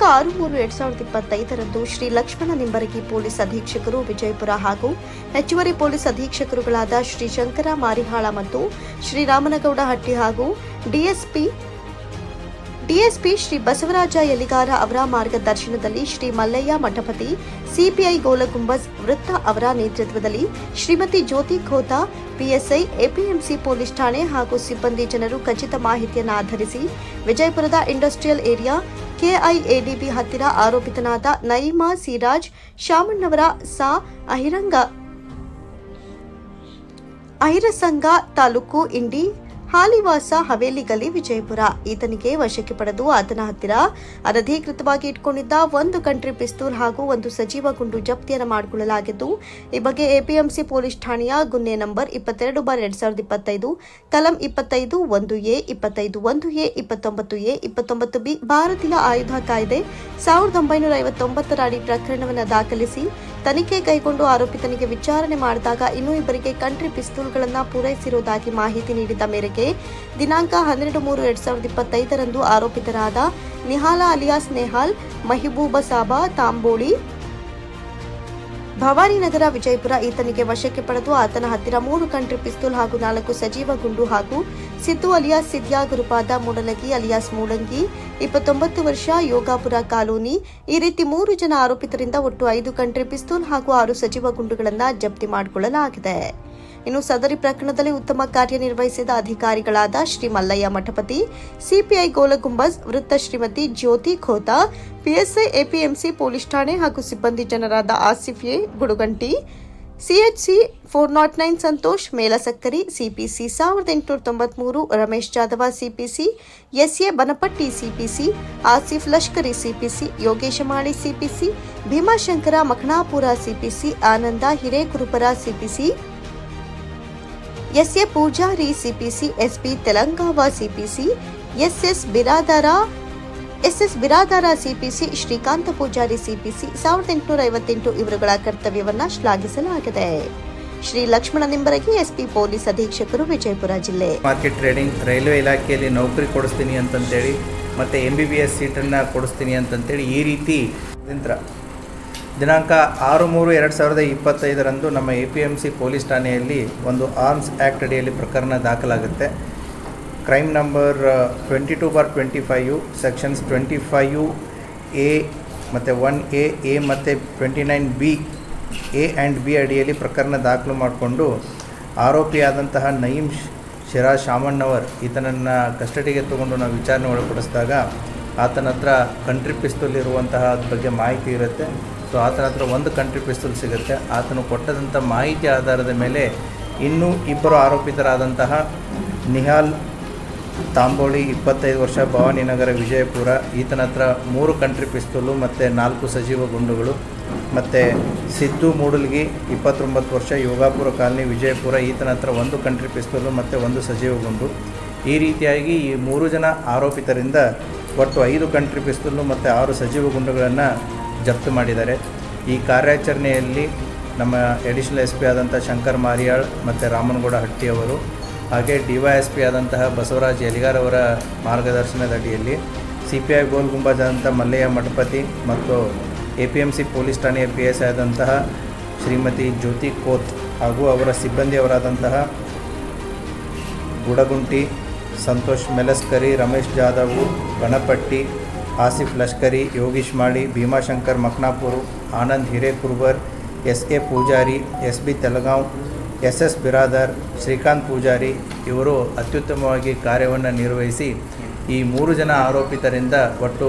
ದಿನಾಂಕ ಆರು ಮೂರು ಎರಡ್ ಸಾವಿರದ ಇಪ್ಪತ್ತೈದರಂದು ಶ್ರೀ ಲಕ್ಷ್ಮಣ ನಿಂಬರಗಿ ಪೊಲೀಸ್ ಅಧೀಕ್ಷಕರು ವಿಜಯಪುರ ಹಾಗೂ ಹೆಚ್ಚುವರಿ ಪೊಲೀಸ್ ಅಧೀಕ್ಷಕರುಗಳಾದ ಶ್ರೀ ಶಂಕರ ಮಾರಿಹಾಳ ಮತ್ತು ಶ್ರೀ ರಾಮನಗೌಡ ಹಟ್ಟಿ ಹಾಗೂ ಡಿಎಸ್ಪಿ ಡಿಎಸ್ಪಿ ಶ್ರೀ ಬಸವರಾಜ ಯಲಿಗಾರ ಅವರ ಮಾರ್ಗದರ್ಶನದಲ್ಲಿ ಶ್ರೀ ಮಲ್ಲಯ್ಯ ಮಠಪತಿ, ಸಿಪಿಐ ಗೋಲಗುಂಬಜ್ ವೃತ್ತ ಅವರ ನೇತೃತ್ವದಲ್ಲಿ Shrimati Jyoti Khota, PSI, APMC police ಠಾಣೆ ಹಾಗೂ ಸಿಬ್ಬಂದಿ ಜನರು ಖಚಿತ ಮಾಹಿತಿಯನ್ನು ಆಧರಿಸಿ ವಿಜಯಪುರದ ಇಂಡಸ್ಟ್ರಿಯಲ್ ಏರಿಯಾ ಕೆಐಎಡಿಬಿ ಹತ್ತಿರ ಆರೋಪಿತನಾದ ನಯಿಮಾ ಸಿರಾಜ್, ಶಾಮಣ್ಣವರ ಸಾ. ಅಹಿರಂಗ ಐರಸಂಗ ತಾಲೂಕು ಇಂಡಿ ಹಾಲಿವಾಸ ಹವೇಲಿ ಗಲಿ ವಿಜಯಪುರ. ಈತನಿಗೆ ವಶಕ್ಕೆ ಪಡೆದು ಆತನ ಹತ್ತಿರ ಅನಧಿಕೃತವಾಗಿ ಇಟ್ಕೊಂಡಿದ್ದ ಒಂದು ಕಂಟ್ರಿ ಪಿಸ್ತೂಲ್ ಹಾಗೂ ಒಂದು ಸಜೀವ ಗುಂಡು ಜಪ್ತಿಯನ್ನು ಮಾಡಿಕೊಳ್ಳಲಾಗಿದ್ದು, ಈ ಬಗ್ಗೆ ಎಪಿಎಂಸಿ ಪೊಲೀಸ್ ಠಾಣೆಯ ಗುನ್ನೆ ನಂಬರ್ ಇಪ್ಪತ್ತೆರಡು ಬಾರ್ ಎರಡ್ ಸಾವಿರದ ಇಪ್ಪತ್ತೈದು, ಕಲಂ ಇಪ್ಪತ್ತೈದು ಒಂದು ಎ, ಇಪ್ಪತ್ತೈದು ಒಂದು ಎ, ಇಪ್ಪತ್ತೊಂಬತ್ತು ಎ, ಇಪ್ಪತ್ತೊಂಬತ್ತು ಬಿ ಭಾರತೀಯ ಆಯುಧ ಕಾಯ್ದೆ ಸಾವಿರದ ಒಂಬೈನೂರ ಐವತ್ತೊಂಬತ್ತರ ಅಡಿ ಪ್ರಕರಣವನ್ನು ದಾಖಲಿಸಿ ತನಿಖೆ ಕೈಗೊಂಡು ಆರೋಪಿತನಿಗೆ ವಿಚಾರಣೆ ಮಾಡಿದಾಗ ಇನ್ನೂ ಇಬ್ಬರಿಗೆ ಕಂಟ್ರಿ ಪಿಸ್ತೂಲ್ಗಳನ್ನು ಪೂರೈಸಿರುವುದಾಗಿ ಮಾಹಿತಿ ನೀಡಿದ ಮೇರೆಗೆ ದಿನಾಂಕ ಹನ್ನೆರಡು ಮೂರು ಎರಡ್ ಸಾವಿರದ ಇಪ್ಪತ್ತೈದರಂದು ಆರೋಪಿತರಾದ ನಿಹಾಲ ಅಲಿಯಾಸ್ ನೆಹಾಲ್, ಮಹಿಬೂಬ ಸಾಬಾ, ತಾಂಬೋಳಿ, ಭವಾನಿನಗರ ವಿಜಯಪುರ ಈತನಿಗೆ ವಶಕ್ಕೆ ಪಡೆದು ಆತನ ಹತ್ತಿರ ಮೂರು ಕಂಟ್ರಿ ಪಿಸ್ತೂಲ್ ಹಾಗೂ ನಾಲ್ಕು ಸಜೀವ ಗುಂಡು ಹಾಗೂ ಸಿದ್ದು ಅಲಿಯಾಸ್ ಸಿದ್ಯಾ ಗುರುಪಾದ ಮೂಡಲಗಿ, ಅಲಿಯಾಸ್ ಮೂಡಂಗಿ ಇಪ್ಪತ್ತೊಂಬತ್ತು ವರ್ಷ ಯೋಗಾಪುರ ಕಾಲೋನಿ. ಈ ರೀತಿ ಮೂರು ಜನ ಆರೋಪಿತರಿಂದ ಒಟ್ಟು ಐದು ಕಂಟ್ರಿ ಪಿಸ್ತೂಲ್ ಹಾಗೂ ಆರು ಸಚಿವ ಗುಂಡುಗಳನ್ನು ಜಪ್ತಿ ಮಾಡಿಕೊಳ್ಳಲಾಗಿದೆ. ಇನ್ನು ಸದರಿ ಪ್ರಕರಣದಲ್ಲಿ ಉತ್ತಮ ಕಾರ್ಯನಿರ್ವಹಿಸಿದ ಅಧಿಕಾರಿಗಳಾದ ಶ್ರೀ ಮಲ್ಲಯ್ಯ ಮಠಪತಿ, ಸಿಪಿಐ ಗೋಲಗುಂಬಜ್, ವೃತ್ತ Shrimati Jyoti Khota, PSI, APMC police ಠಾಣೆ ಹಾಗೂ ಸಿಬ್ಬಂದಿ ಜನರಾದ Asif A. Gudugunti CHC four naught nine Santosh Melasakkari CPC ಸಾವಿರದ ಎಂಟುನೂರ ತೊಂಬತ್ಮೂರು, Ramesh Jadhav CPC SA Banapatti CPC Asif Lashkari CPC Yogesha Mali CPC Bhimashankara Makhanapur CPC Ananda Hirekurupara CPC SA Pujari CPC SP Telangava CPC SS Biradar SS Biradar CPC, Shrikanta Pujari CPC, ಸಾವಿರದ ಎಂಟುನೂರ ಐವತ್ತೆಂಟು ಇವರುಗಳ ಕರ್ತವ್ಯವನ್ನು ಶ್ಲಾಘಿಸಲಾಗಿದೆ. Shri Lakshmana Nimbaragi, SP police ಅಧೀಕ್ಷಕರು, ವಿಜಯಪುರ ಜಿಲ್ಲೆ. Market trading, railway ಇಲಾಖೆಯಲ್ಲಿ ನೌಕರಿ ಕೊಡಿಸ್ತೀನಿ ಅಂತಂತೇಳಿ, ಮತ್ತು ಎಂ ಬಿ ಬಿ ಎಸ್ ಸೀಟನ್ನು ಕೊಡಿಸ್ತೀನಿ ಅಂತಂತೇಳಿ ಈ ರೀತಿ ದಿನಾಂಕ ಆರು ಮೂರು ಎರಡು ಸಾವಿರದ ಇಪ್ಪತ್ತೈದರಂದು ನಮ್ಮ A P M C police ಠಾಣೆಯಲ್ಲಿ ಒಂದು ಆರ್ಮ್ಸ್ ಆ್ಯಕ್ಟ್ ಅಡಿಯಲ್ಲಿ ಪ್ರಕರಣ ದಾಖಲಾಗುತ್ತೆ. Crime number twenty two bar twenty five sections twenty five A ಮತ್ತು ಒನ್ ಎ ಎ ಮತ್ತು twenty nine B A and B ಅಡಿಯಲ್ಲಿ ಪ್ರಕರಣ ದಾಖಲು ಮಾಡಿಕೊಂಡು ಆರೋಪಿಯಾದಂತಹ ನಯೀಮ್ ಶಿರಾ ಶಾಮಣ್ಣವರ್ ಈತನನ್ನು ಕಸ್ಟಡಿಗೆ ತಗೊಂಡು ನಾವು ವಿಚಾರಣೆ ಒಳಪಡಿಸಿದಾಗ ಆತನ ಹತ್ರ ಕಂಟ್ರಿ ಪಿಸ್ತೂಲ್ ಇರುವಂತಹ ಬಗ್ಗೆ ಮಾಹಿತಿ ಇರುತ್ತೆ. ಸೊ ಆತನ ಹತ್ರ ಒಂದು ಕಂಟ್ರಿ ಪಿಸ್ತೂಲ್ ಸಿಗುತ್ತೆ. ಆತನು ಕೊಟ್ಟದಂಥ ಮಾಹಿತಿ ಆಧಾರದ ಮೇಲೆ ಇನ್ನೂ ಇಬ್ಬರು ಆರೋಪಿತರಾದಂತಹ ನಿಹಾಲ್ ತಾಂಬೋಳಿ ಇಪ್ಪತ್ತೈದು ವರ್ಷ ಭವಾನಿನಗರ ವಿಜಯಪುರ, ಈತನ ಹತ್ರ ಮೂರು ಕಂಟ್ರಿ ಪಿಸ್ತೂಲು ಮತ್ತು ನಾಲ್ಕು ಸಜೀವ ಗುಂಡುಗಳು, ಮತ್ತು ಸಿದ್ದು ಮೂಡಲ್ಗಿ ಇಪ್ಪತ್ತೊಂಬತ್ತು ವರ್ಷ ಯೋಗಾಪುರ ಕಾಲನಿ ವಿಜಯಪುರ, ಈತನ ಹತ್ರ ಒಂದು ಕಂಟ್ರಿ ಪಿಸ್ತೂಲು ಮತ್ತು ಒಂದು ಸಜೀವ ಗುಂಡು. ಈ ರೀತಿಯಾಗಿ ಈ ಮೂರು ಜನ ಆರೋಪಿತರಿಂದ ಒಟ್ಟು ಐದು ಕಂಟ್ರಿ ಪಿಸ್ತೂಲು ಮತ್ತು ಆರು ಸಜೀವ ಗುಂಡುಗಳನ್ನು ಜಪ್ತು ಮಾಡಿದ್ದಾರೆ. ಈ ಕಾರ್ಯಾಚರಣೆಯಲ್ಲಿ ನಮ್ಮ ಎಡಿಷನಲ್ ಎಸ್ ಪಿ ಆದಂಥ ಶಂಕರ್ ಮಾರಿಯಾಳ್ ಮತ್ತು ರಾಮನಗೌಡ ಹಟ್ಟಿಯವರು ಹಾಗೆ ಡಿ ವೈ ಎಸ್ ಪಿ ಆದಂತಹ ಬಸವರಾಜ್ ಯಲಿಗಾರ್ ಅವರ ಮಾರ್ಗದರ್ಶನದ ಅಡಿಯಲ್ಲಿ C P I Gol Gumbaz ಆದಂಥ ಮಲ್ಲಯ್ಯ ಮಠಪತಿ ಮತ್ತು A P M C police ಠಾಣೆಯ ಪಿ ಎಸ್ ಆದಂತಹ ಶ್ರೀಮತಿ ಜ್ಯೋತಿ ಕೋತ್ ಹಾಗೂ ಅವರ ಸಿಬ್ಬಂದಿಯವರಾದಂತಹ Gudagunti, Santosh Melaskari, Ramesh Jadhav, Ganapatti, Asif Lashkari, Yogish Mali Bhimashankar Maknapur, Anand Hirekurbar S A Pujari, S B Telagaon S S Biradar, Shrikant Pujari ಇವರು ಅತ್ಯುತ್ತಮವಾಗಿ ಕಾರ್ಯವನ್ನು ನಿರ್ವಹಿಸಿ ಈ ಮೂರು ಜನ ಆರೋಪಿತರಿಂದ ಒಟ್ಟು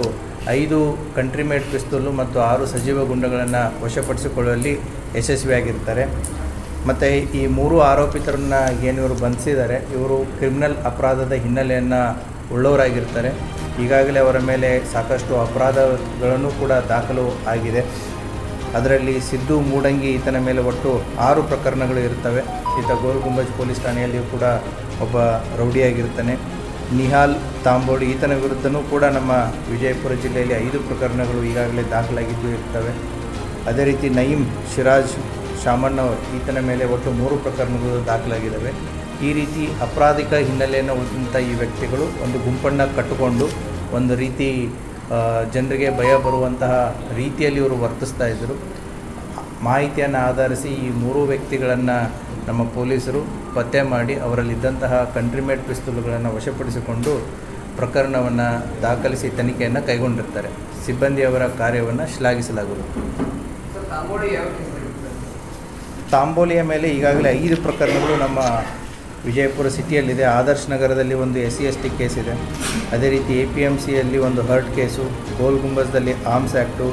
ಐದು ಕಂಟ್ರಿ ಮೇಡ್ ಪಿಸ್ತೂಲು ಮತ್ತು ಆರು ಸಜೀವ ಗುಂಡುಗಳನ್ನು ವಶಪಡಿಸಿಕೊಳ್ಳುವಲ್ಲಿ ಯಶಸ್ವಿಯಾಗಿರ್ತಾರೆ. ಮತ್ತು ಈ ಮೂರು ಆರೋಪಿತರನ್ನ ಏನು ಇವರು ಬಂಧಿಸಿದ್ದಾರೆ, ಇವರು ಕ್ರಿಮಿನಲ್ ಅಪರಾಧದ ಹಿನ್ನೆಲೆಯನ್ನು ಉಳ್ಳವರಾಗಿರ್ತಾರೆ. ಈಗಾಗಲೇ ಅವರ ಮೇಲೆ ಸಾಕಷ್ಟು ಅಪರಾಧಗಳನ್ನು ಕೂಡ ದಾಖಲು ಆಗಿದೆ. ಅದರಲ್ಲಿ ಸಿದ್ದು ಮೂಡಂಗಿ ಈತನ ಮೇಲೆ ಒಟ್ಟು ಆರು ಪ್ರಕರಣಗಳು ಇರ್ತವೆ ಈತ ಗೋಲ್ಗುಂಬಜ್ ಪೊಲೀಸ್ ಠಾಣೆಯಲ್ಲಿಯೂ ಕೂಡ ಒಬ್ಬ ರೌಡಿಯಾಗಿರ್ತಾನೆ ನಿಹಾಲ್ ತಾಂಬೋಡಿ ಈತನ ವಿರುದ್ಧನೂ ಕೂಡ ನಮ್ಮ ವಿಜಯಪುರ ಜಿಲ್ಲೆಯಲ್ಲಿ ಐದು ಪ್ರಕರಣಗಳು ಈಗಾಗಲೇ ದಾಖಲಾಗಿದ್ದು ಇರ್ತವೆ. ಅದೇ ರೀತಿ ನಯೀಮ್ ಶಿರಾಜ್ ಶಾಮಣ್ಣ ಈತನ ಮೇಲೆ ಒಟ್ಟು ಮೂರು ಪ್ರಕರಣಗಳು ದಾಖಲಾಗಿದ್ದಾವೆ. ಈ ರೀತಿ ಅಪರಾಧಿಕ ಹಿನ್ನೆಲೆಯನ್ನು ಹೊಂದಿದಂಥ ಈ ವ್ಯಕ್ತಿಗಳು ಒಂದು ಗುಂಪನ್ನು ಕಟ್ಟಿಕೊಂಡು ಒಂದು ರೀತಿ ಜನರಿಗೆ ಭಯ ಬರುವಂತಹ ರೀತಿಯಲ್ಲಿ ಇವರು ವರ್ತಿಸ್ತಾ ಇದ್ದರು. ಮಾಹಿತಿಯನ್ನು ಆಧರಿಸಿ ಈ ಮೂರು ವ್ಯಕ್ತಿಗಳನ್ನು ನಮ್ಮ ಪೊಲೀಸರು ಪತ್ತೆ ಮಾಡಿ ಅವರಲ್ಲಿದ್ದಂತಹ ಕಂಟ್ರಿಮೇಡ್ ಪಿಸ್ತೂಲುಗಳನ್ನು ವಶಪಡಿಸಿಕೊಂಡು ಪ್ರಕರಣವನ್ನು ದಾಖಲಿಸಿ ತನಿಖೆಯನ್ನು ಕೈಗೊಂಡಿರ್ತಾರೆ. ಸಿಬ್ಬಂದಿಯವರ ಕಾರ್ಯವನ್ನು ಶ್ಲಾಘಿಸಲಾಗುವುದು. ತಾಂಬೋಲಿಯ ಮೇಲೆ ಈಗಾಗಲೇ ಐದು ಪ್ರಕರಣಗಳು ನಮ್ಮ ವಿಜಯಪುರ ಸಿಟಿಯಲ್ಲಿದೆ. ಆದರ್ಶ್ ನಗರದಲ್ಲಿ ಒಂದು S C S T case ಇದೆ. ಅದೇ ರೀತಿ ಎ ಪಿ ಎಂ ಸಿಯಲ್ಲಿ ಒಂದು ಹರ್ಟ್ ಕೇಸು ಗೋಲ್ ಗುಂಬಸ್ದಲ್ಲಿ ಆರ್ಮ್ಸ್ ಆ್ಯಕ್ಟು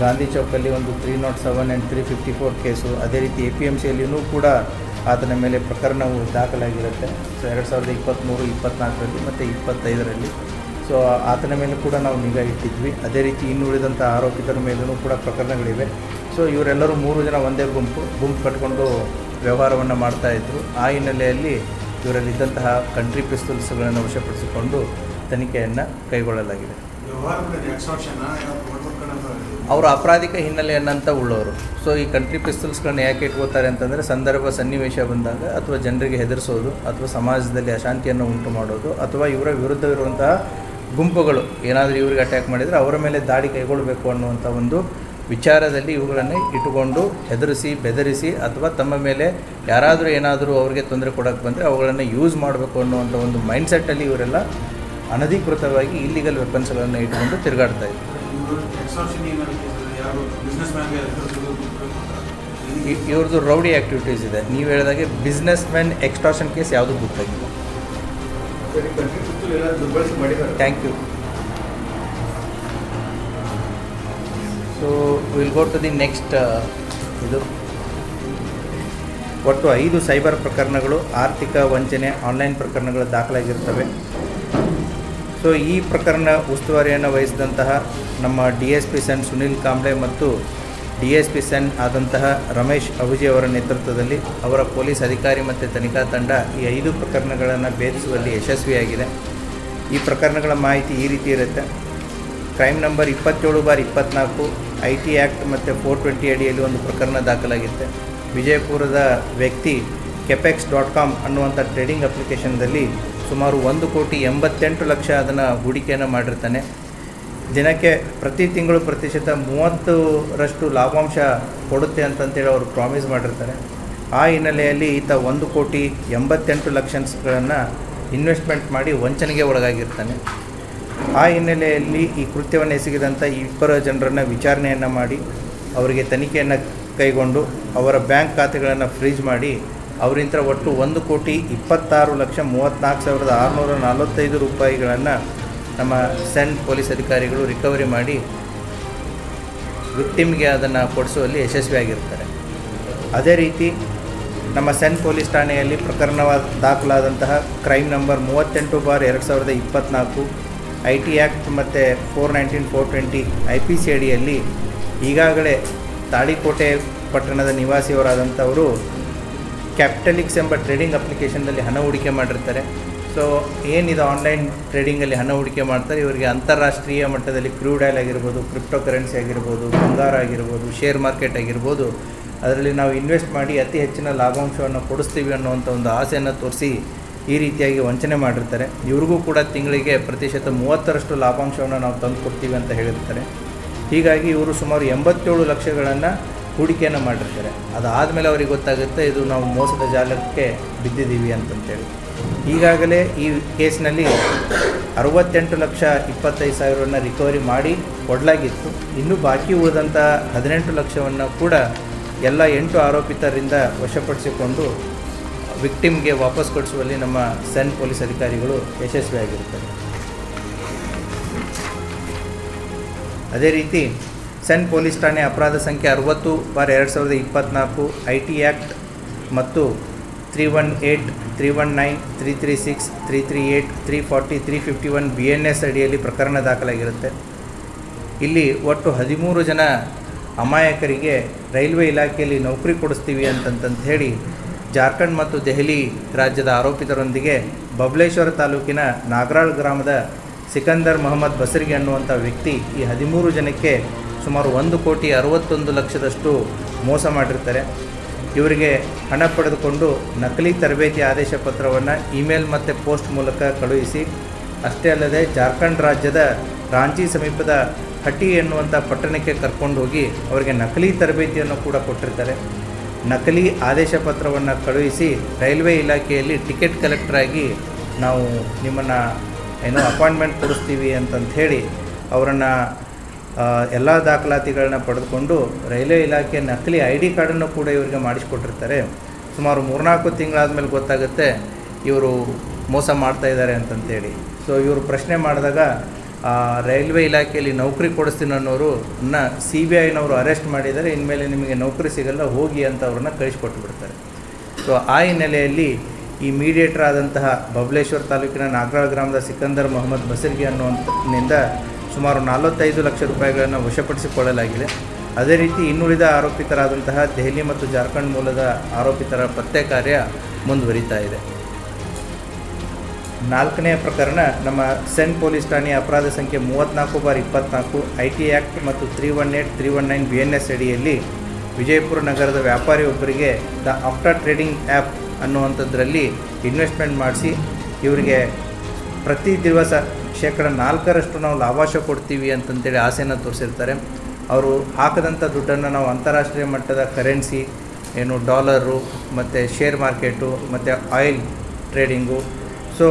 ಗಾಂಧಿ ಚೌಕಲ್ಲಿ ಒಂದು three naught seven and three fifty four case ಅದೇ ರೀತಿ ಎ ಪಿ ಎಂ ಸಿಯಲ್ಲಿಯೂ ಕೂಡ ಆತನ ಮೇಲೆ ಪ್ರಕರಣವು ದಾಖಲಾಗಿರುತ್ತೆ. ಸೊ ಎರಡು ಸಾವಿರದ ಇಪ್ಪತ್ತ್ಮೂರು ಇಪ್ಪತ್ತ್ನಾಲ್ಕರಲ್ಲಿ ಮತ್ತು ಇಪ್ಪತ್ತೈದರಲ್ಲಿ. ಸೊ ಆತನ ಮೇಲೆ ಕೂಡ ನಾವು ನಿಗಾ ಇಟ್ಟಿದ್ವಿ. ಅದೇ ರೀತಿ ಇನ್ನುಳಿದಂಥ ಆರೋಪಿತರ ಮೇಲೂ ಕೂಡ ಪ್ರಕರಣಗಳಿವೆ. ಸೊ ಇವರೆಲ್ಲರೂ ಮೂರು ಜನ ಒಂದೇ ಗುಂಪು. ಗುಂಪು ಕಟ್ಕೊಂಡು ವ್ಯವಹಾರವನ್ನು ಮಾಡ್ತಾಯಿದ್ರು ಆ ಹಿನ್ನೆಲೆಯಲ್ಲಿ ಇವರಲ್ಲಿದ್ದಂತಹ ಕಂಟ್ರಿ ಪಿಸ್ತೂಲ್ಸ್ಗಳನ್ನು ವಶಪಡಿಸಿಕೊಂಡು ತನಿಖೆಯನ್ನು ಕೈಗೊಳ್ಳಲಾಗಿದೆ. ಅವರು ಅಪರಾಧಿಕ ಹಿನ್ನೆಲೆಯನ್ನಂತ ಉಳ್ಳವರು. ಸೊ ಈ ಕಂಟ್ರಿ ಪಿಸ್ತೂಲ್ಸ್ಗಳನ್ನ ಯಾಕೆ ಇಟ್ಕೋತಾರೆ ಅಂತಂದರೆ ಸಂದರ್ಭ ಸನ್ನಿವೇಶ ಬಂದಾಗ ಅಥವಾ ಜನರಿಗೆ ಹೆದರಿಸೋದು ಅಥವಾ ಸಮಾಜದಲ್ಲಿ ಅಶಾಂತಿಯನ್ನು ಉಂಟು ಮಾಡೋದು ಅಥವಾ ಇವರ ವಿರುದ್ಧ ಇರುವಂತಹ ಗುಂಪುಗಳು ಏನಾದರೂ ಇವರಿಗೆ ಅಟ್ಯಾಕ್ ಮಾಡಿದರೆ ಅವರ ಮೇಲೆ ದಾಳಿ ಕೈಗೊಳ್ಳಬೇಕು ಅನ್ನುವಂಥ ಒಂದು ವಿಚಾರದಲ್ಲಿ ಇವುಗಳನ್ನು ಇಟ್ಟುಕೊಂಡು ಹೆದರಿಸಿ ಬೆದರಿಸಿ ಅಥವಾ ತಮ್ಮ ಮೇಲೆ ಯಾರಾದರೂ ಏನಾದರೂ ಅವರಿಗೆ ತೊಂದರೆ ಕೊಡೋಕ್ಕೆ ಬಂದರೆ ಅವುಗಳನ್ನು ಯೂಸ್ ಮಾಡಬೇಕು ಅನ್ನುವಂಥ ಒಂದು ಮೈಂಡ್ಸೆಟ್ಟಲ್ಲಿ ಇವರೆಲ್ಲ ಅನಧಿಕೃತವಾಗಿ ಇಲ್ಲಿಗಲ್ ವೆಪನ್ಸ್ಗಳನ್ನು ಇಟ್ಕೊಂಡು ತಿರುಗಾಡ್ತಾ ಇದ್ದಾರೆ ಇವ್ರದ್ದು ರೌಡಿ ಆ್ಯಕ್ಟಿವಿಟೀಸ್ ಇದೆ. ನೀವು ಹೇಳಿದಾಗೆ ಬಿಸ್ನೆಸ್ ಮ್ಯಾನ್ ಎಕ್ಸ್ಟ್ರಾಷನ್ ಕೇಸ್ ಯಾವುದು ಗೊತ್ತಾಗಿಲ್ಲ. Thank you so will go to the next ಇದು. ಒಟ್ಟು ಐದು ಸೈಬರ್ ಪ್ರಕರಣಗಳು, ಆರ್ಥಿಕ ವಂಚನೆ, ಆನ್ಲೈನ್ ಪ್ರಕರಣಗಳು ದಾಖಲಾಗಿರ್ತವೆ. ಸೊ ಈ ಪ್ರಕರಣ ಉಸ್ತುವಾರಿಯನ್ನು ವಹಿಸಿದಂತಹ ನಮ್ಮ D S P CEN Sunil Kamble ಮತ್ತು ಡಿ ಎಸ್ ಪಿ ಸೆನ್ ಆದಂತಹ ರಮೇಶ್ ಅಹುಜಿ ಅವರ ನೇತೃತ್ವದಲ್ಲಿ ಅವರ ಪೊಲೀಸ್ ಅಧಿಕಾರಿ ಮತ್ತು ತನಿಖಾ ತಂಡ ಈ ಐದು ಪ್ರಕರಣಗಳನ್ನು ಭೇದಿಸುವಲ್ಲಿ ಯಶಸ್ವಿಯಾಗಿದೆ. ಈ ಪ್ರಕರಣಗಳ ಮಾಹಿತಿ ಈ ರೀತಿ ಇರುತ್ತೆ. ಕ್ರೈಮ್ ನಂಬರ್ ಇಪ್ಪತ್ತೇಳು ಬಾರ್ ಇಪ್ಪತ್ನಾಲ್ಕು, ಐ ಟಿ ಆ್ಯಕ್ಟ್ ಮತ್ತು ಫೋರ್ ಟ್ವೆಂಟಿ ಅಡಿಯಲ್ಲಿ ಒಂದು ಪ್ರಕರಣ ದಾಖಲಾಗಿತ್ತೆ. ವಿಜಯಪುರದ ವ್ಯಕ್ತಿ ಕೆಪೆಕ್ಸ್ ಡಾಟ್ ಕಾಮ್ ಅನ್ನುವಂಥ ಟ್ರೇಡಿಂಗ್ ಅಪ್ಲಿಕೇಶನ್ದಲ್ಲಿ ಸುಮಾರು ಒಂದು ಕೋಟಿ ಎಂಬತ್ತೆಂಟು ಲಕ್ಷ ಅದನ್ನು ಹೂಡಿಕೆಯನ್ನು ಮಾಡಿರ್ತಾನೆ. ದಿನಕ್ಕೆ ಪ್ರತಿ ತಿಂಗಳು ಪ್ರತಿಶತ ಮೂವತ್ತರಷ್ಟು ಲಾಭಾಂಶ ಕೊಡುತ್ತೆ ಅಂತಂತೇಳಿ ಅವರು ಪ್ರಾಮಿಸ್ ಮಾಡಿರ್ತಾರೆ. ಆ ಹಿನ್ನೆಲೆಯಲ್ಲಿ ಈತ ಒಂದು ಕೋಟಿ ಎಂಬತ್ತೆಂಟು ಲಕ್ಷಗಳನ್ನು ಇನ್ವೆಸ್ಟ್ಮೆಂಟ್ ಮಾಡಿ ವಂಚನೆಗೆ ಒಳಗಾಗಿರ್ತಾನೆ. ಆ ಹಿನ್ನೆಲೆಯಲ್ಲಿ ಈ ಕೃತ್ಯವನ್ನು ಎಸಗಿದಂಥ ಇಬ್ಬರ ಜನರನ್ನು ವಿಚಾರಣೆಯನ್ನು ಮಾಡಿ, ಅವರಿಗೆ ತನಿಖೆಯನ್ನು ಕೈಗೊಂಡು ಅವರ ಬ್ಯಾಂಕ್ ಖಾತೆಗಳನ್ನು ಫ್ರೀಜ್ ಮಾಡಿ ಅವರಿಂದ ಒಟ್ಟು ಒಂದು ಕೋಟಿ ಇಪ್ಪತ್ತಾರು ಲಕ್ಷ ಮೂವತ್ತ್ನಾಲ್ಕು ಸಾವಿರದ ಆರುನೂರ ನಲವತ್ತೈದು ರೂಪಾಯಿಗಳನ್ನು ನಮ್ಮ ಸೆನ್ ಪೊಲೀಸ್ ಅಧಿಕಾರಿಗಳು ರಿಕವರಿ ಮಾಡಿ ವಿಕ್ಟಿಮ್ಗೆ ಅದನ್ನು ಕೊಡಿಸುವಲ್ಲಿ ಯಶಸ್ವಿಯಾಗಿರ್ತಾರೆ. ಅದೇ ರೀತಿ ನಮ್ಮ ಸೆನ್ ಪೊಲೀಸ್ ಠಾಣೆಯಲ್ಲಿ ಪ್ರಕರಣ ದಾಖಲಾದಂತಹ ಕ್ರೈಮ್ ನಂಬರ್ ಮೂವತ್ತೆಂಟು ಬಾರ್ ಎರಡು ಸಾವಿರದ ಇಪ್ಪತ್ತ್ನಾಲ್ಕು ಐ ಟಿ ಆ್ಯಕ್ಟ್ ಮತ್ತು four nineteen four twenty I P C ಅಡಿಯಲ್ಲಿ ಈಗಾಗಲೇ ತಾಳಿಕೋಟೆ ಪಟ್ಟಣದ ನಿವಾಸಿಯವರಾದಂಥವರು ಕ್ಯಾಪಿಟಲಿಕ್ಸ್ ಎಂಬ ಟ್ರೇಡಿಂಗ್ ಅಪ್ಲಿಕೇಶನ್ನಲ್ಲಿ ಹಣ ಹೂಡಿಕೆ ಮಾಡಿರ್ತಾರೆ. ಸೊ ಏನಿದೆ ಆನ್ಲೈನ್ ಟ್ರೇಡಿಂಗಲ್ಲಿ ಹಣ ಹೂಡಿಕೆ ಮಾಡ್ತಾರೆ? ಇವರಿಗೆ ಅಂತಾರಾಷ್ಟ್ರೀಯ ಮಟ್ಟದಲ್ಲಿ ಕ್ರೂಡ್ ಆಯಿಲ್ ಆಗಿರ್ಬೋದು ಕ್ರಿಪ್ಟೋ ಕರೆನ್ಸಿ ಆಗಿರ್ಬೋದು, ಬಂಗಾರ ಆಗಿರ್ಬೋದು, ಶೇರ್ ಮಾರ್ಕೆಟ್ ಆಗಿರ್ಬೋದು, ಅದರಲ್ಲಿ ನಾವು ಇನ್ವೆಸ್ಟ್ ಮಾಡಿ ಅತಿ ಹೆಚ್ಚಿನ ಲಾಭಾಂಶವನ್ನು ಕೊಡಿಸ್ತೀವಿ ಅನ್ನೋವಂಥ ಒಂದು ಆಸೆಯನ್ನು ತೋರಿಸಿ ಈ ರೀತಿಯಾಗಿ ವಂಚನೆ ಮಾಡಿರ್ತಾರೆ. ಇವ್ರಿಗೂ ಕೂಡ ತಿಂಗಳಿಗೆ ಪ್ರತಿಶತ ಮೂವತ್ತರಷ್ಟು ಲಾಭಾಂಶವನ್ನು ನಾವು ತಂದು ಕೊಡ್ತೀವಿ ಅಂತ ಹೇಳಿರ್ತಾರೆ. ಹೀಗಾಗಿ ಇವರು ಸುಮಾರು ಎಂಬತ್ತೇಳು ಲಕ್ಷಗಳನ್ನು ಹೂಡಿಕೆಯನ್ನು ಮಾಡಿರ್ತಾರೆ. ಅದಾದಮೇಲೆ ಅವ್ರಿಗೆ ಗೊತ್ತಾಗುತ್ತೆ ಇದು ನಾವು ಮೋಸದ ಜಾಲಕ್ಕೆ ಬಿದ್ದಿದ್ದೀವಿ ಅಂತಂತೇಳಿ. ಈಗಾಗಲೇ ಈ ಕೇಸ್ನಲ್ಲಿ ಅರವತ್ತೆಂಟು ಲಕ್ಷ ಇಪ್ಪತ್ತೈದು ಸಾವಿರವನ್ನು ರಿಕವರಿ ಮಾಡಿ ಕೊಡಲಾಗಿತ್ತು ಇನ್ನು ಬಾಕಿ ಉಳಿದಂಥ ಹದಿನೆಂಟು ಲಕ್ಷವನ್ನು ಕೂಡ ಎಲ್ಲ ಎಂಟು ಆರೋಪಿತರಿಂದ ವಶಪಡಿಸಿಕೊಂಡು ವಿಕ್ಟಿಮ್ಗೆ ವಾಪಸ್ ಕೊಡಿಸುವಲ್ಲಿ ನಮ್ಮ ಸೆನ್ ಪೊಲೀಸ್ ಅಧಿಕಾರಿಗಳು ಯಶಸ್ವಿಯಾಗಿರುತ್ತಾರೆ ಅದೇ ರೀತಿ ಸೆನ್ ಪೊಲೀಸ್ ಠಾಣೆ ಅಪರಾಧ ಸಂಖ್ಯೆ ಅರವತ್ತು ಬಾರ್ ಎರಡು ಸಾವಿರದ ಇಪ್ಪತ್ತ್ನಾಲ್ಕು ಐ ಟಿ ಆ್ಯಕ್ಟ್ ಮತ್ತು three one eight three one nine, three three six, three three eight three forty, three fifty one B N S ಅಡಿಯಲ್ಲಿ ಪ್ರಕರಣ ದಾಖಲಾಗಿರುತ್ತೆ. ಇಲ್ಲಿ ಒಟ್ಟು ಹದಿಮೂರು ಜನ ಅಮಾಯಕರಿಗೆ ರೈಲ್ವೆ ಇಲಾಖೆಯಲ್ಲಿ ನೌಕರಿ ಕೊಡಿಸ್ತೀವಿ ಅಂತಂತಂತ ಹೇಳಿ ಜಾರ್ಖಂಡ್ ಮತ್ತು ದೆಹಲಿ ರಾಜ್ಯದ ಆರೋಪಿತರೊಂದಿಗೆ ಬಬಲೇಶ್ವರ ತಾಲೂಕಿನ ನಾಗರಾಳ್ ಗ್ರಾಮದ ಸಿಕಂದರ್ ಮೊಹಮ್ಮದ್ ಬಸರಿಗೆ ಅನ್ನುವಂಥ ವ್ಯಕ್ತಿ ಈ ಹದಿಮೂರು ಜನಕ್ಕೆ ಸುಮಾರು ಒಂದು ಕೋಟಿ ಅರವತ್ತೊಂದು ಲಕ್ಷದಷ್ಟು ಮೋಸ ಮಾಡಿರ್ತಾರೆ. ಇವರಿಗೆ ಹಣ ಪಡೆದುಕೊಂಡು ನಕಲಿ ತರಬೇತಿ ಆದೇಶ ಪತ್ರವನ್ನು ಇಮೇಲ್ ಮತ್ತು ಪೋಸ್ಟ್ ಮೂಲಕ ಕಳುಹಿಸಿ, ಅಷ್ಟೇ ಅಲ್ಲದೆ ಜಾರ್ಖಂಡ್ ರಾಜ್ಯದ ರಾಂಚಿ ಸಮೀಪದ ಹಟ್ಟಿ ಎನ್ನುವಂಥ ಪಟ್ಟಣಕ್ಕೆ ಕರ್ಕೊಂಡು ಹೋಗಿ ಅವರಿಗೆ ನಕಲಿ ತರಬೇತಿಯನ್ನು ಕೂಡ ಕೊಟ್ಟಿರ್ತಾರೆ. ನಕಲಿ ಆದೇಶ ಪತ್ರವನ್ನು ಕಳುಹಿಸಿ ರೈಲ್ವೆ ಇಲಾಖೆಯಲ್ಲಿ ಟಿಕೆಟ್ ಕಲೆಕ್ಟ್ರಾಗಿ ನಾವು ನಿಮ್ಮನ್ನು ಏನೋ ಅಪಾಯಿಂಟ್ಮೆಂಟ್ ಕೊಡಿಸ್ತೀವಿ ಅಂತಂತ ಹೇಳಿ ಅವರನ್ನು ಎಲ್ಲ ದಾಖಲಾತಿಗಳನ್ನ ಪಡೆದುಕೊಂಡು ರೈಲ್ವೆ ಇಲಾಖೆ ನಕಲಿ ಐ ಡಿ ಕಾರ್ಡನ್ನು ಕೂಡ ಇವರಿಗೆ ಮಾಡಿಸಿಕೊಟ್ಟಿರ್ತಾರೆ. ಸುಮಾರು ಮೂರ್ನಾಲ್ಕು ತಿಂಗಳಾದಮೇಲೆ ಗೊತ್ತಾಗುತ್ತೆ ಇವರು ಮೋಸ ಮಾಡ್ತಾ ಇದ್ದಾರೆ ಅಂತಂತೇಳಿ ಸೊ ಇವರು ಪ್ರಶ್ನೆ ಮಾಡಿದಾಗ ರೈಲ್ವೆ ಇಲಾಖೆಯಲ್ಲಿ ನೌಕರಿ ಕೊಡಿಸ್ತೀನಿ ಅನ್ನೋರು ಸಿ ಬಿ ಐನವರು ಅರೆಸ್ಟ್ ಮಾಡಿದರೆ ಇನ್ಮೇಲೆ ನಿಮಗೆ ನೌಕರಿ ಸಿಗಲ್ಲ, ಹೋಗಿ ಅಂತ ಅವ್ರನ್ನ ಕಳಿಸ್ಕೊಟ್ಟು ಬಿಡ್ತಾರೆ ಸೊ, ಆ ಹಿನ್ನೆಲೆಯಲ್ಲಿ ಈ ಮೀಡಿಯೇಟರ್ ಆದಂತಹ ಬಬಲೇಶ್ವರ ತಾಲೂಕಿನ ನಾಗರಾಳ್ ಗ್ರಾಮದ ಸಿಕಂದರ್ ಮೊಹಮ್ಮದ್ ಬಸರ್ಗಿ ಅನ್ನುವಂಥನಿಂದ ಸುಮಾರು ನಲವತ್ತೈದು ಲಕ್ಷ ರೂಪಾಯಿಗಳನ್ನು ವಶಪಡಿಸಿಕೊಳ್ಳಲಾಗಿದೆ. ಅದೇ ರೀತಿ ಇನ್ನುಳಿದ ಆರೋಪಿತರಾದಂತಹ ದೆಹಲಿ ಮತ್ತು ಜಾರ್ಖಂಡ್ ಮೂಲದ ಆರೋಪಿತರ ಪತ್ತೆ ಕಾರ್ಯ ಮುಂದುವರಿತಾ ಇದೆ. ನಾಲ್ಕನೇ ಪ್ರಕರಣ, ನಮ್ಮ ಸೆಂಟ್ ಪೊಲೀಸ್ ಠಾಣೆ ಅಪರಾಧ ಸಂಖ್ಯೆ ಮೂವತ್ತ್ನಾಲ್ಕು ಬಾರ್ ಇಪ್ಪತ್ನಾಲ್ಕು ಐ ಟಿ ಆ್ಯಕ್ಟ್ ಮತ್ತು three one eight, three one nine B N S ಅಡಿಯಲ್ಲಿ ವಿಜಯಪುರ ನಗರದ ವ್ಯಾಪಾರಿಯೊಬ್ಬರಿಗೆ ದ ಆಫ್ಟರ್ ಟ್ರೇಡಿಂಗ್ ಆ್ಯಪ್ ಅನ್ನುವಂಥದ್ರಲ್ಲಿ ಇನ್ವೆಸ್ಟ್ಮೆಂಟ್ ಮಾಡಿಸಿ ಇವರಿಗೆ ಪ್ರತಿ ದಿವಸ ಶೇಕಡ ನಾಲ್ಕರಷ್ಟು ನಾವು ಲಾಭಾಂಶ ಕೊಡ್ತೀವಿ ಅಂತಂತೇಳಿ ಆಸೆಯನ್ನು ತೋರಿಸಿರ್ತಾರೆ. ಅವರು ಹಾಕದಂಥ ದುಡ್ಡನ್ನು ನಾವು ಅಂತಾರಾಷ್ಟ್ರೀಯ ಮಟ್ಟದ ಕರೆನ್ಸಿ, ಏನು ಡಾಲರು, ಮತ್ತು ಶೇರ್ ಮಾರ್ಕೆಟು, ಮತ್ತು ಆಯಿಲ್ ಟ್ರೇಡಿಂಗು ಸೊ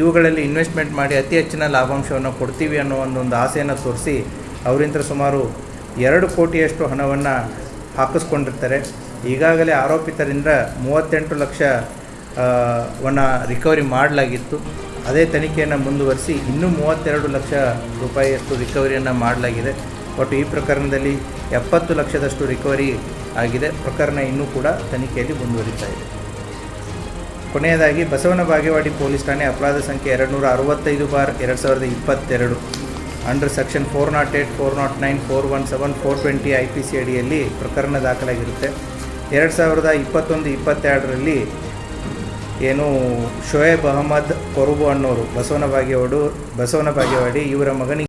ಇವುಗಳಲ್ಲಿ ಇನ್ವೆಸ್ಟ್ಮೆಂಟ್ ಮಾಡಿ ಅತಿ ಹೆಚ್ಚಿನ ಲಾಭಾಂಶವನ್ನು ಕೊಡ್ತೀವಿ ಅನ್ನೋ ಒಂದೊಂದು ಆಸೆಯನ್ನು ತೋರಿಸಿ ಅವರಿಂದ ಸುಮಾರು ಎರಡು ಕೋಟಿಯಷ್ಟು ಹಣವನ್ನು ಹಾಕಿಸ್ಕೊಂಡಿರ್ತಾರೆ. ಈಗಾಗಲೇ ಆರೋಪಿತರಿಂದ ಮೂವತ್ತೆಂಟು ಲಕ್ಷ ವನ್ನು ರಿಕವರಿ ಮಾಡಲಾಗಿತ್ತು. ಅದೇ ತನಿಖೆಯನ್ನು ಮುಂದುವರಿಸಿ ಇನ್ನೂ ಮೂವತ್ತೆರಡು ಲಕ್ಷ ರೂಪಾಯಿಯಷ್ಟು ರಿಕವರಿಯನ್ನು ಮಾಡಲಾಗಿದೆ. ಒಟ್ಟು ಈ ಪ್ರಕರಣದಲ್ಲಿ ಎಪ್ಪತ್ತು ಲಕ್ಷದಷ್ಟು ರಿಕವರಿ ಆಗಿದೆ. ಪ್ರಕರಣ ಇನ್ನೂ ಕೂಡ ತನಿಖೆಯಲ್ಲಿ ಮುಂದುವರಿತಾ ಇದೆ. ಕೊನೆಯದಾಗಿ ಬಸವನ ಬಾಗೇವಾಡಿ ಪೊಲೀಸ್ ಠಾಣೆ ಅಪರಾಧ ಸಂಖ್ಯೆ ಎರಡು ನೂರ ಅರವತ್ತೈದು ಬಾರ್ ಎರಡು ಸಾವಿರದ ಇಪ್ಪತ್ತೆರಡು. Under section four naught eight, four naught nine, four one seven, four twenty I P C ಅಡಿಯಲ್ಲಿ ಪ್ರಕರಣ ದಾಖಲಾಗಿರುತ್ತೆ. ಎರಡು ಸಾವಿರದ ಇಪ್ಪತ್ತೊಂದು ಇಪ್ಪತ್ತೆರಡರಲ್ಲಿ ಏನು ಶೋಯಬ್ ಅಹಮದ್ ಕೊರುಬು ಅನ್ನೋರು ಬಸವನ ಬಾಗೇವಾಡು ಬಸವನ ಬಾಗೇವಾಡಿ ಇವರ ಮಗನಿಗೆ